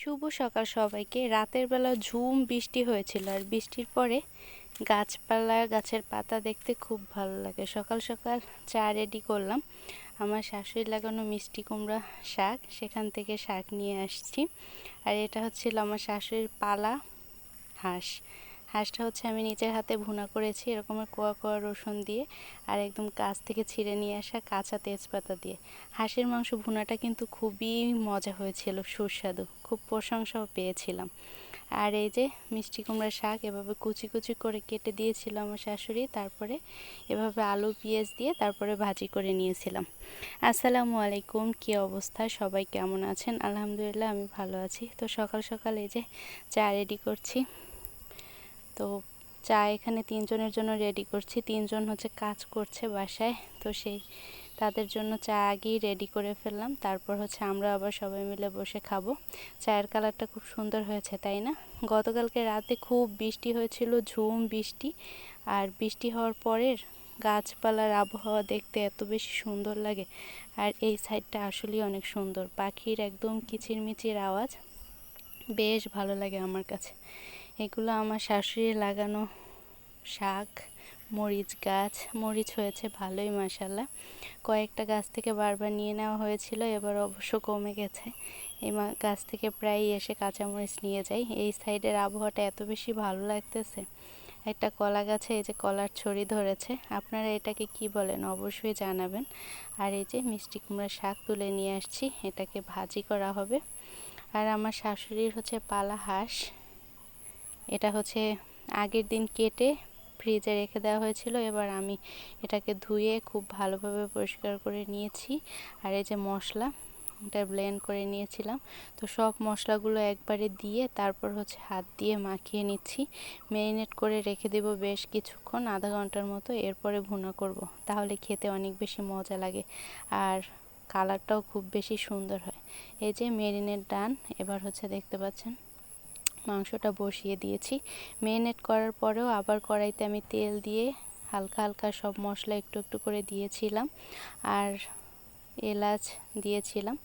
শুভ সকাল সবাইকে। রাতের বেলা ঝুম বৃষ্টি হয়েছিল আর বৃষ্টির পরে গাছপালা, গাছের পাতা দেখতে খুব ভালো লাগে। সকাল সকাল চা রেডি করলাম। আমার শাশুড়ি লাগানো মিষ্টি কুমড়া শাক, সেখান থেকে শাক নিয়ে আসছি। আর এটা হচ্ছিল আমার শাশুড়ির পালা হাঁস। হাঁসটা হচ্ছে আমি নিজের হাতে ভুনা করেছি এরকমের কোয়া কোয়া রসুন দিয়ে আর একদম কাছ থেকে ছিঁড়ে নিয়ে আসা কাঁচা তেজপাতা দিয়ে। হাঁসের মাংস ভুনাটা কিন্তু খুবই মজা হয়েছিল, সুস্বাদু, খুব প্রশংসাও পেয়েছিলাম। আর এই যে মিষ্টি কুমড়া শাক এভাবে কুচি কুচি করে কেটে দিয়েছিল আমার শাশুড়ি, তারপরে এভাবে আলু, পেঁয়াজ দিয়ে তারপরে ভাজি করে নিয়েছিলাম। আসসালামু আলাইকুম, কী অবস্থা? সবাই কেমন আছেন? আলহামদুলিল্লাহ, আমি ভালো আছি। তো সকাল সকাল এই যে চা রেডি করছি। তো চা এখানে তিনজনের জন্য রেডি করছি। তিনজন হচ্ছে কাজ করছে বাসায়, তো সেই তাদের জন্য চা আগেই রেডি করে ফেললাম। তারপর হচ্ছে আমরা আবার সবাই মিলে বসে খাব। চায়ের কালারটা খুব সুন্দর হয়েছে, তাই না? গতকালকে রাতে খুব বৃষ্টি হয়েছিল, ঝুম বৃষ্টি। আর বৃষ্টি হওয়ার পরের গাছপালার আবহাওয়া দেখতে এত বেশি সুন্দর লাগে। আর এই সাইডটা আসলেই অনেক সুন্দর। পাখির একদম কিচিরমিচির আওয়াজ। বেশ ভালো লাগে আমার কাছে। এগুলো আমার শাশুড়ি লাগানো শাক, মরিচ গাছ। মরিচ হয়েছে ভালোই মাসাল্লাহ কয়েকটা গাছ থেকে বারবার নিয়ে নেওয়া হয়েছিল, এবার অবশ্য কমে গেছে। এই গাছ থেকে প্রায় এসে কাঁচামরিচ নিয়ে যাই। এই সাইডের আবহাওয়াটা এত বেশি ভালো লাগতেছে। একটা কলা গাছে এই যে কলার ছড়ি ধরেছে, আপনারা এটাকে কি বলেন? অবশ্যই জানাবেন। আর এই যে মিষ্টি কুমড়া শাক তুলে নিয়ে আসছি, এটাকে ভাজি করা হবে। আর আমার শাশুড়ির হচ্ছে পালা হাঁস। এটা হচ্ছে আগের দিন কেটে ফ্রিজে রেখে দেওয়া হয়েছিল। এবার আমি এটাকে ধুয়ে খুব ভালোভাবে পরিষ্কার করে নিয়েছি। আর এই যে মশলা, এটা ব্লেন্ড করে নিয়েছিলাম। তো সব মশলাগুলো একবারে দিয়ে তারপর হচ্ছে হাত দিয়ে মাখিয়ে নিচ্ছি। ম্যারিনেট করে রেখে দেব বেশ কিছুক্ষণ, আধা ঘণ্টার মতো। এরপরে ভুনা করব। তাহলে খেতে অনেক বেশি মজা লাগে আর কালারটাও খুব বেশি সুন্দর হয়। এই যে মেরিনেট ডান এবার হচ্ছে দেখতে পাচ্ছেন। মাংসটা বসিয়ে দিয়েছি। মেরিনেট করার পরেও আবার কড়াইতে আমি তেল দিয়ে হালকা হালকা সব মশলা একটু একটু করে দিয়েছিলাম আর এলাচ দিয়েছিলাম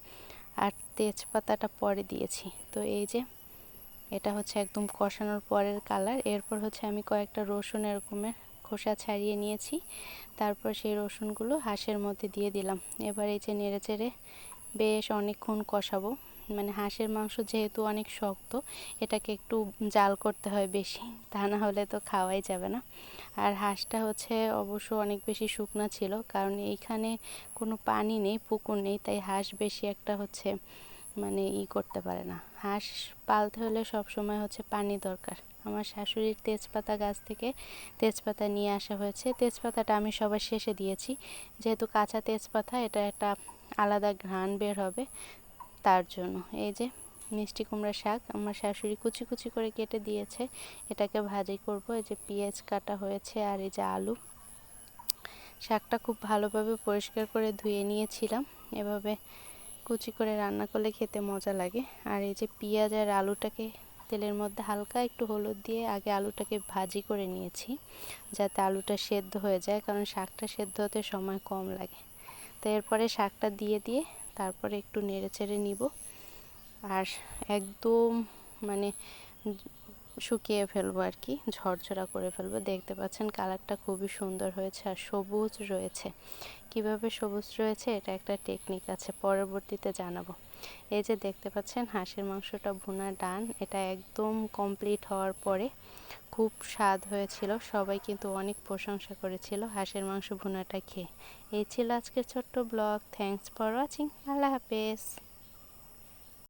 আর তেজপাতাটা পরে দিয়েছি। তো এই যে এটা হচ্ছে একদম কষানোর পরের কালার। এরপর হচ্ছে আমি কয়েকটা রসুন এরকমের খোসা ছাড়িয়ে নিয়েছি। তারপর সেই রসুনগুলো হাঁসের মধ্যে দিয়ে দিলাম। এবার এই যে নেড়ে চেড়ে বেশ অনেকক্ষণ কষাবো। মানে হাঁসের মাংস যেহেতু অনেক শক্ত, এটাকে একটু জাল করতে হয় বেশি, তা না হলে তো খাওয়াই যাবে না। আর হাঁসটা হচ্ছে অবশ্য অনেক বেশি শুকনা ছিল, কারণ এইখানে কোনো পানি নেই, পুকুর নেই, তাই হাঁস বেশি একটা হচ্ছে মানে ই করতে পারে না। হাঁস পালতে হলে সব সময় হচ্ছে পানি দরকার। আমার শাশুড়ির তেজপাতা গাছ থেকে তেজপাতা নিয়ে আসা হয়েছে। তেজপাতাটা আমি সবার শেষে দিয়েছি। যেহেতু কাঁচা তেজপাতা, এটা একটা আলাদা ঘ্রাণ বের হবে তার জন্য। এই যে মিষ্টি কুমড়া শাক, আমার শাশুড়ি কুচি কুচি করে কেটে দিয়েছে। এটাকে ভাজি করব। এই যে পেঁয়াজ কাটা হয়েছে আর এই যে আলু। শাকটা খুব ভালোভাবে পরিষ্কার করে ধুয়ে নিয়েছিলাম। এভাবে কুচি করে রান্না করলে খেতে মজা লাগে। আর এই যে পেঁয়াজ আর আলুটাকে তেলের মধ্যে হালকা একটু হলুদ দিয়ে আগে আলুটাকে ভাজি করে নিয়েছি, যাতে আলুটা সেদ্ধ হয়ে যায়, কারণ শাকটা সেদ্ধ হতে সময় কম লাগে। তো এরপরে শাকটা দিয়ে দিয়ে তারপরে একটু নেড়ে চেড়ে নিব। আর একদম মানে শুকিয়ে ফেলব আর কি, ঝরঝরা করে ফেলব। দেখতে পাচ্ছেন কালারটা খুবই সুন্দর হয়েছে আর সবুজ রয়েছে। কীভাবে সবুজ রয়েছে এটা একটা টেকনিক আছে, পরবর্তীতে জানাব। এই যে দেখতে পাচ্ছেন হাঁসের মাংসটা ভুনা ডান, এটা একদম কমপ্লিট হওয়ার পরে খুব স্বাদ হয়েছিল, সবাই কিন্তু অনেক প্রশংসা করেছিল হাঁসের মাংস ভুনাটা খেয়ে। এই ছিল আজকের ছোট্ট ব্লগ। থ্যাংকস ফর ওয়াচিং আল্লাহ হাফেজ।